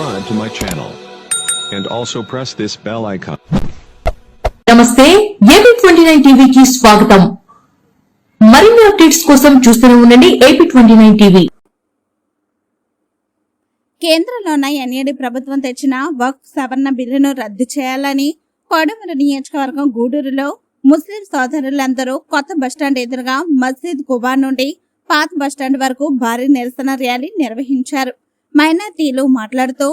subscribe to my channel. And also press this bell icon. నమస్తే AP twenty nine టీవీకి స్వాగతం మరిన్ని updates కోసం చూస్తూనే ఉండండి ఏపీ ట్వంటీ నైన్ టీవీ కేంద్రంలోన ఎన్ఏడి ప్రభుత్వం తెచ్చిన వక్ఫ్ సవరణ బిల్లును రద్దు చేయాలని కొడమూరు నియోజకవర్గం గూడూరులో ముస్లిం సోదరులందరూ కొత్త బస్టాండ్ ఎదురుగా మస్జిద్ కుబా నుండి పాత బస్టాండ్ వరకు భారీ నిరసన ర్యాలీ నిర్వహించారు మైనార్టీలు మాట్లాడుతూ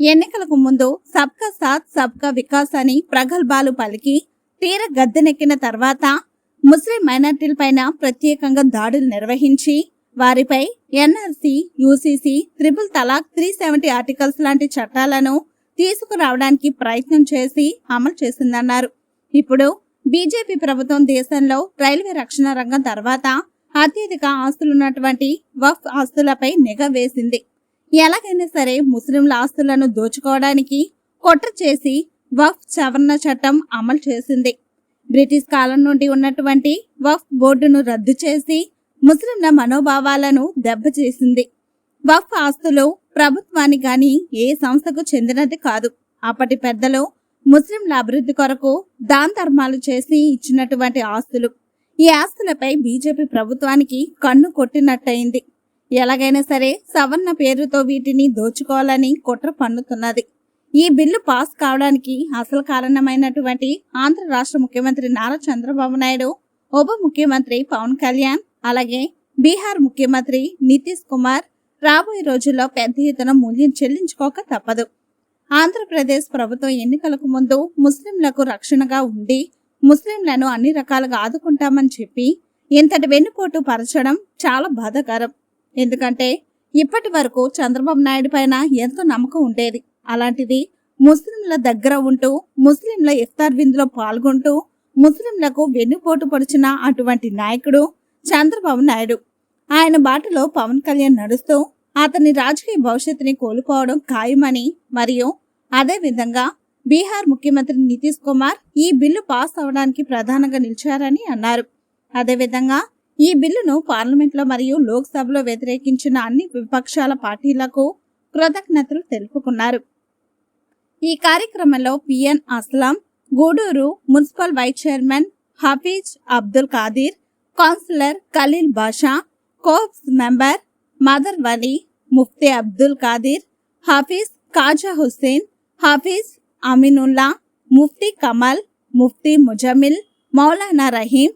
ఎన్నికలకు ముందు సబ్కా సాత్ సబ్కా వికాస్ అని ప్రగల్భాలు పలికి తీర గద్దెనెక్కిన తర్వాత ముస్లిం మైనార్టీలపైన ప్రత్యేకంగా దాడులు నిర్వహించి వారిపై NRC UCC triple talaq three seventy articles లాంటి చట్టాలను తీసుకురావడానికి ప్రయత్నం చేసి అమలు చేసిందన్నారు. ఇప్పుడు బీజేపీ ప్రభుత్వం దేశంలో రైల్వే రక్షణ రంగం తర్వాత అత్యధిక ఆస్తులున్నటువంటి వఫ్ ఆస్తులపై నిఘా వేసింది. ఎలాగైనా సరే ముస్లింల ఆస్తులను దోచుకోవడానికి కుట్ర చేసి వఫ్ సవరణ చట్టం అమలు చేసింది. బ్రిటిష్ కాలం నుండి ఉన్నటువంటి వఫ్ బోర్డును రద్దు చేసి ముస్లింల మనోభావాలను దెబ్బచేసింది వఫ్ ఆస్తులు ప్రభుత్వానికి గాని ఏ సంస్థకు చెందినది కాదు. అప్పటి పెద్దలు ముస్లింల అభివృద్ధి కొరకు దాన ధర్మాలు చేసి ఇచ్చినటువంటి ఆస్తులు. ఈ ఆస్తులపై బీజేపీ ప్రభుత్వానికి కన్ను కొట్టినట్టయింది. ఎలాగైనా సరే సవర్ణ పేరుతో వీటిని దోచుకోవాలని కుట్ర పన్నుతున్నది. ఈ బిల్లు పాస్ కావడానికి అసలు కారణమైనటువంటి ఆంధ్ర రాష్ట్ర ముఖ్యమంత్రి నారా చంద్రబాబు నాయుడు ఉప ముఖ్యమంత్రి పవన్ కళ్యాణ్ అలాగే బీహార్ ముఖ్యమంత్రి నితీష్ కుమార్ రాబోయే రోజుల్లో పెద్ద ఎత్తున మూల్యం చెల్లించుకోక తప్పదు. ఆంధ్రప్రదేశ్ ప్రభుత్వం ఎన్నికలకు ముందు ముస్లింలకు రక్షణగా ఉండి ముస్లింలను అన్ని రకాలుగా ఆదుకుంటామని చెప్పి ఇంతటి వెన్నుపోటు పరచడం చాలా బాధాకరం. ఎందుకంటే ఇప్పటి వరకు చంద్రబాబు నాయుడు పైన ఎంతో నమ్మకం ఉండేది. అలాంటిది ముస్లింల దగ్గర ఉంటూ ముస్లింల ఇఫ్తార్ విందులో పాల్గొంటూ ముస్లింలకు వెన్నుపోటు పొడిచిన అటువంటి నాయకుడు చంద్రబాబు నాయుడు. ఆయన బాటలో పవన్ కళ్యాణ్ నడుస్తూ అతని రాజకీయ భవిష్యత్తుని కోల్పోవడం ఖాయమని మరియు అదే విధంగా బీహార్ ముఖ్యమంత్రి నితీష్ కుమార్ ఈ బిల్లు పాస్ అవడానికి ప్రధానంగా నిలిచారని అన్నారు. అదేవిధంగా ఈ బిల్లును పార్లమెంట్లో మరియు లోక్సభలో వ్యతిరేకించిన అన్ని విపక్షాల పార్టీలకు కృతజ్ఞతలు తెలుపుకున్నారు. ఈ కార్యక్రమంలో PN Aslam Gudur municipal vice chairman Hafeez Abdul Khadeer councillor Khaleel Basha కోప్స్ member mother Vali Mufti Abdul Khadeer Hafeez కాజా హుస్సేన్ హఫీజ్ అమీనుల్లా ముఫ్తీ కమల్ ముఫ్తీ ముజమిల్ మౌలానా రహీం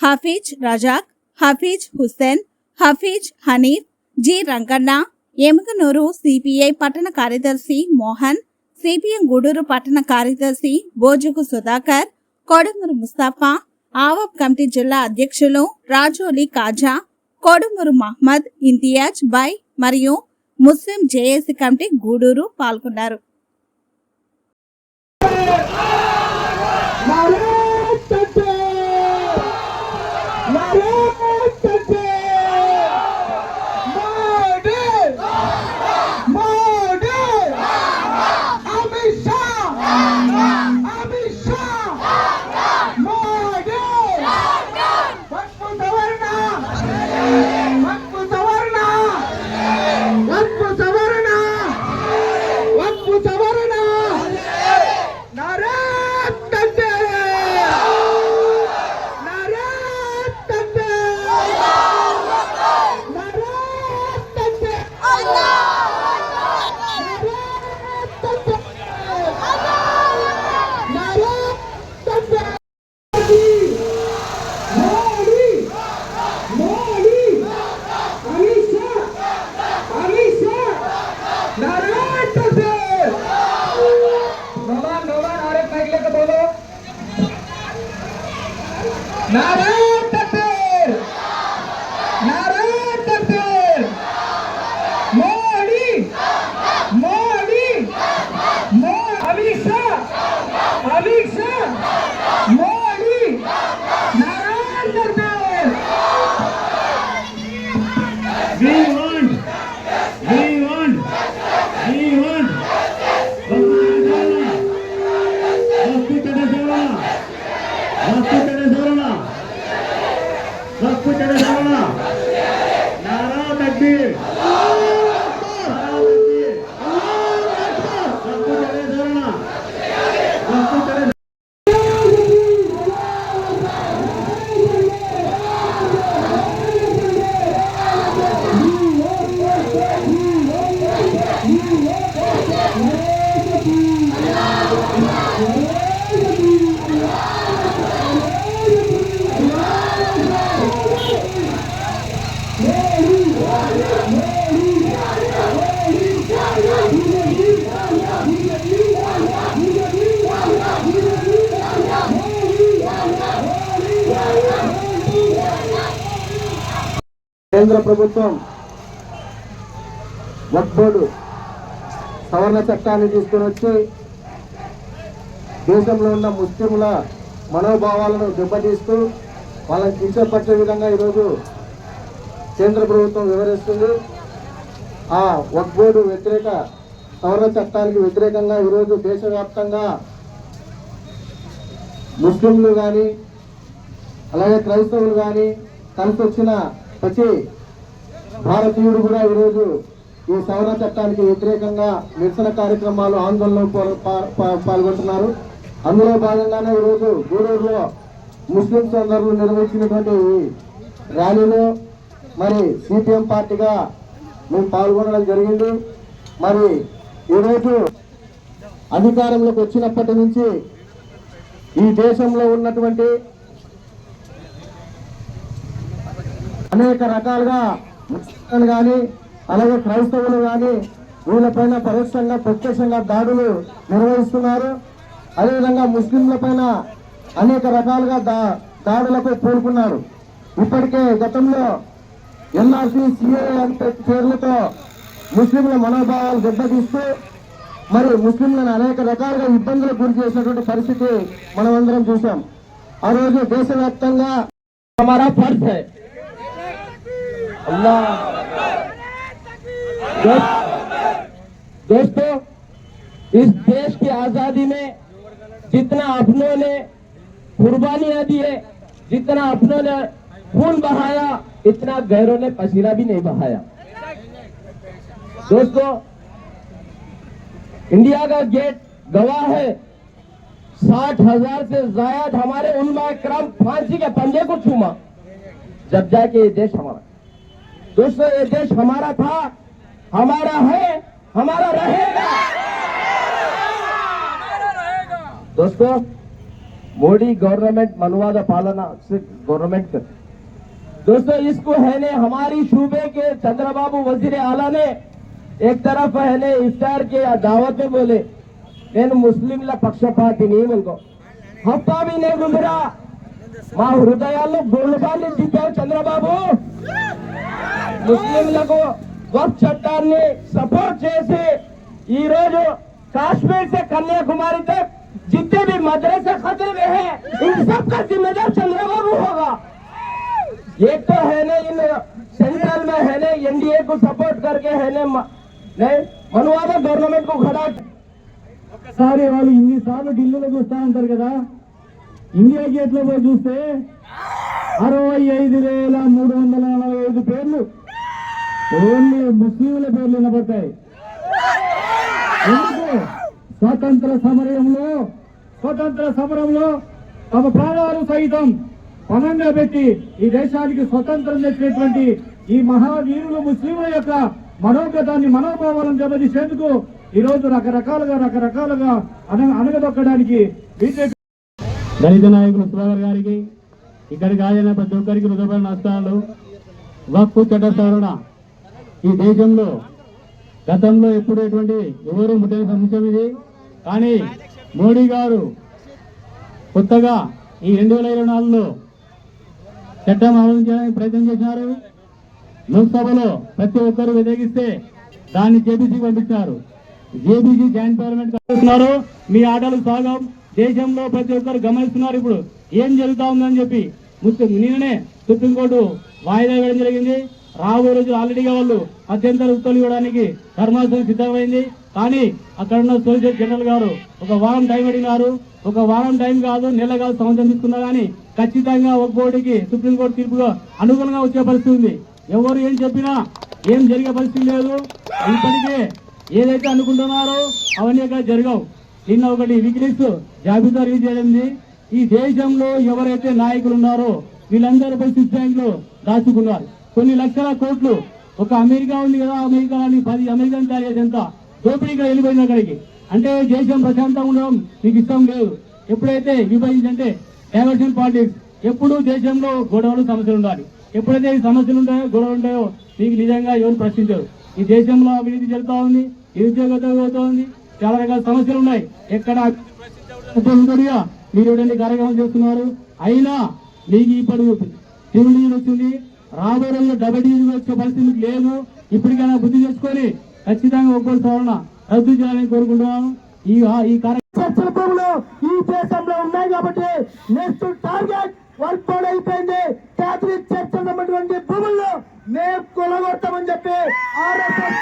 హఫీజ్ రజాక్ హఫీజ్ హుస్సేన్ హఫీజ్ హనీఫ్ జి. రంగన్న ఎముకనూరు సిపిఐ పట్టణ కార్యదర్శి మోహన్ సిపిఎం గూడూరు పట్టణ కార్యదర్శి బోజుకు సుధాకర్ కోడుమూరు ముస్తాఫా ఆవాబ్ కమిటీ జిల్లా అధ్యక్షులు రాజోలి కాజా కొడుమూరు మహ్మద్ ఇంతియాజ్ బై మరియు ముస్లిం జేఏసీ కమిటీ గూడూరు పాల్గొన్నారు. 나를 ప్రభుత్వం వక్బోర్డు సవరణ చట్టాన్ని తీసుకుని వచ్చి దేశంలో ఉన్న ముస్లింల మనోభావాలను దెబ్బతీస్తూ వాళ్ళని కించపరిచే విధంగా ఈరోజు కేంద్ర ప్రభుత్వం వివరిస్తుంది. ఆ వక్ఫ్ బోర్డు వ్యతిరేక సవరణ చట్టానికి వ్యతిరేకంగా ఈరోజు దేశవ్యాప్తంగా ముస్లింలు కానీ అలాగే క్రైస్తవులు కానీ కలిసి వచ్చిన ప్రతి భారతీయుడు కూడా ఈరోజు ఈ సవరణ చట్టానికి వ్యతిరేకంగా నిరసన కార్యక్రమాలు ఆందోళనలో పాల్గొంటున్నారు. అందులో భాగంగానే ఈరోజు గూడూరులో ముస్లిం సోదరులు నిర్వహించినటువంటి ఈ ర్యాలీలో మరి సిపిఎం పార్టీగా మేము పాల్గొనడం జరిగింది. మరి ఈరోజు అధికారంలోకి వచ్చినప్పటి నుంచి ఈ దేశంలో ఉన్నటువంటి అనేక రకాలుగా ముస్లింలు కానీ అలాగే క్రైస్తవులు కానీ వీళ్ళపైన పరోక్షంగా ప్రత్యక్షంగా దాడులు నిర్వహిస్తున్నారు అదేవిధంగా ముస్లింల పైన అనేక రకాలుగా దా దాడులకు పూనుకున్నారు ఇప్పటికే గతంలో ఎన్ఆర్సీ సిఏ అంటే పేర్లతో ముస్లింల మనోభావాలు దెబ్బతీస్తూ మరి ముస్లింలను అనేక రకాలుగా ఇబ్బందులకు గురి చేసినటువంటి పరిస్థితి మనమందరం చూసాం ఆ రోజు దేశవ్యాప్తంగా हमारा फर्ज है अल्लाह। दोस्त- इस देश की आज़ादी में जितना अपनों ने कुर्बानियाँ दी है, जितना अपनों ने खून बहाया, इतना गैरों ने पसीना भी नहीं बहाया। दोस्तों, इंडिया का गेट गवाह है। साठ हज़ार से जायद हमारे उन्मा क्रम फांसी के पंजे को चूमा जब जाके ये देश हमारा दोस्तों ये देश हमारा था हमारा है हमारा रहेगा दोस्तों मोदी गवर्नमेंट मनवाद पालना से गवर्नमेंट कर दोस्तों इसको है ने हमारी सूबे के चंद्रबाबू वजीर आला ने एक तरफ है ने इफ्तार के दावत में बोले నేను ముస్లింల పక్షపాతిని అనుకో హప్తా भी नहीं गुजरा మా హృదయాల్లో గోల్బాన్ని దింపావు చంద్రబాబు ముస్లింలకు వక్ చట్టాన్ని సపోర్ట్ చేసి ఈ రోజు काश्मीर से कन्याकुमारी तक जितने भी मदरसे खतरे में हैं इन सब का जिम्मेदार चंद्रबाबू होगा एक तो है ने इन सेंट्रल में है ने एनडीए को सपोर्ट करके है ने म- नहीं मनवादा गवर्नमेंट को खड़ा ఒకసారి వాళ్ళు ఇన్నిసార్లు ఢిల్లీలో చూస్తా ఉంటారు కదా ఇండియా గేట్ లో పోయి చూస్తే అరవై ఐదు వేల మూడు వందల నలభై ఐదు పేర్లు ఓన్లీ ముస్లింల పేర్లు వినబడతాయి. ఎందుకు? స్వాతంత్ర సమరంలో స్వతంత్ర సమరంలో తమ ప్రాణాలు సైతం పణంగా పెట్టి ఈ దేశానికి స్వతంత్రం తెచ్చినటువంటి ఈ మహావీరులు ముస్లింల యొక్క మనోగతాన్ని మనోభావాలను దెబ్బతీసేందుకు ఈ రోజు రకరకాలుగా రకరకాలుగా అన అణగదొక్కడానికి బీజేపీ దళిత నాయకులు సుధాకర్ గారికి ఇక్కడికి ఆయన ప్రతి ఒక్కరికి హృదయపడిన నష్టాలు వక్కు చట్ట సవరణ ఈ దేశంలో గతంలో ఎప్పుడు ఎటువంటి ఎవరు ముట్టని అంశం ఇది కానీ మోడీ గారు కొత్తగా ఈ రెండు వేల ఇరవై నాలుగులో చట్టం అమలు చేయడానికి ప్రయత్నం చేశారు లోక్సభలో ప్రతి ఒక్కరు వ్యతిరేకిస్తే దాన్ని జేబీసీ పంపించారు. జేబీసీ జాయింట్ పార్లమెంట్ కలుస్తున్నారు. మీ ఆటలు సాగం. దేశంలో ప్రతి ఒక్కరు గమనిస్తున్నారు ఇప్పుడు. ఏం జరుగుతా ఉందని చెప్పి ముస్లిం నిన్ననే సుప్రీంకోర్టు వాయిదా వేయడం జరిగింది. రాబోయే రోజులు ఆల్రెడీగా వాళ్ళు అత్యంత ఉత్తర్వులు ఇవ్వడానికి ధర్మాసనం సిద్ధమైంది. కానీ అక్కడ ఉన్న సోలిసిటర్ జనరల్ గారు ఒక వారం టైం అడిగినారు. ఒక వారం టైం కాదు నెల కాదు సంవత్సరం తీసుకున్నా కానీ ఖచ్చితంగా ఒక కోటికి సుప్రీంకోర్టు తీర్పుగా అనుగుణంగా వచ్చే పరిస్థితి ఉంది. ఎవరు ఏం చెప్పినా ఏం జరిగే పరిస్థితి లేదు. ఇప్పటికే ఏదైతే అనుకుంటున్నారో అవన్నీ అక్కడ జరగవు. నిన్న ఒకటి విగ్రీస్ జాబితా రిలీజ్ చేయడింది ఈ దేశంలో ఎవరైతే నాయకులు ఉన్నారో వీళ్ళందరూ పరిస్థితి బ్యాంకులు దాచుకున్నారు. కొన్ని లక్షల కోట్లు ఒక అమెరికా ఉంది కదా అమెరికా అని పది అమెరికన్ తయారు చేసి ఎంత? దోపిడీ ఇక్కడ వెళ్ళిపోయింది అక్కడికి. అంటే దేశం ప్రశాంతంగా ఉండడం మీకు ఇష్టం లేదు. ఎప్పుడైతే విభజించంటే డైవర్షన్ పాలిటిక్స్ ఎప్పుడు దేశంలో గొడవలు సమస్యలు ఉండాలి. ఎప్పుడైతే ఈ సమస్యలు ఉంటాయో గొడవలు ఉంటాయో మీకు నిజంగా ఎవరు ప్రశ్నించరు. ఈ దేశంలో అవినీతి జరుగుతూ ఉంది నిరుద్యోగత అవుతా ఉంది చాలా రకాల సమస్యలు ఉన్నాయి. ఎక్కడ మీరు ఇటువంటి కార్యక్రమం చేస్తున్నారు? అయినా మీకు ఇప్పుడు సివిల్ వచ్చింది రాబోయే రోజుల్లో డబుల్ డివిజన్ వచ్చే పరిస్థితి మీకు లేదు ఇప్పటికైనా బుద్ధి చేసుకొని ఖచ్చితంగా ఒక్కరు సవరణ రద్దు చేయాలని కోరుకుంటున్నాను. ఈ ఈ కార్యక్రమంలో ఈ దేశంలో ఉన్నాయి కాబట్టి నెక్స్ట్ టార్గెట్ వర్క్ అవుట్ అయిపోయింది. కేథలిక్ చర్చ్ అన్నటువంటి భూముల్లో మేము కొలగొడతామని చెప్పి ఆర్ఎస్ఎస్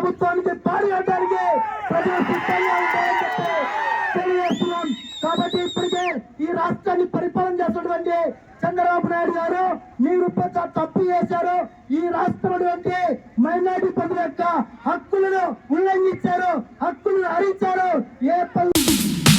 ప్రభుత్వానికి పారిగట్టడానికి ప్రజలు సిద్ధంగా ఉంటారని చెప్పి తెలియజేస్తున్నాం. కాబట్టి ఇప్పటికే ఈ రాష్ట్రాన్ని పరిపాలన చేస్తున్నటువంటి చంద్రబాబు నాయుడు గారు మీరు పెద్ద తప్పు చేశారు. ఈ రాష్ట్రంటువంటి మైనార్టీ ప్రజల యొక్క హక్కులను ఉల్లంఘించారు హక్కులను హరించారు. ఏ పల్లె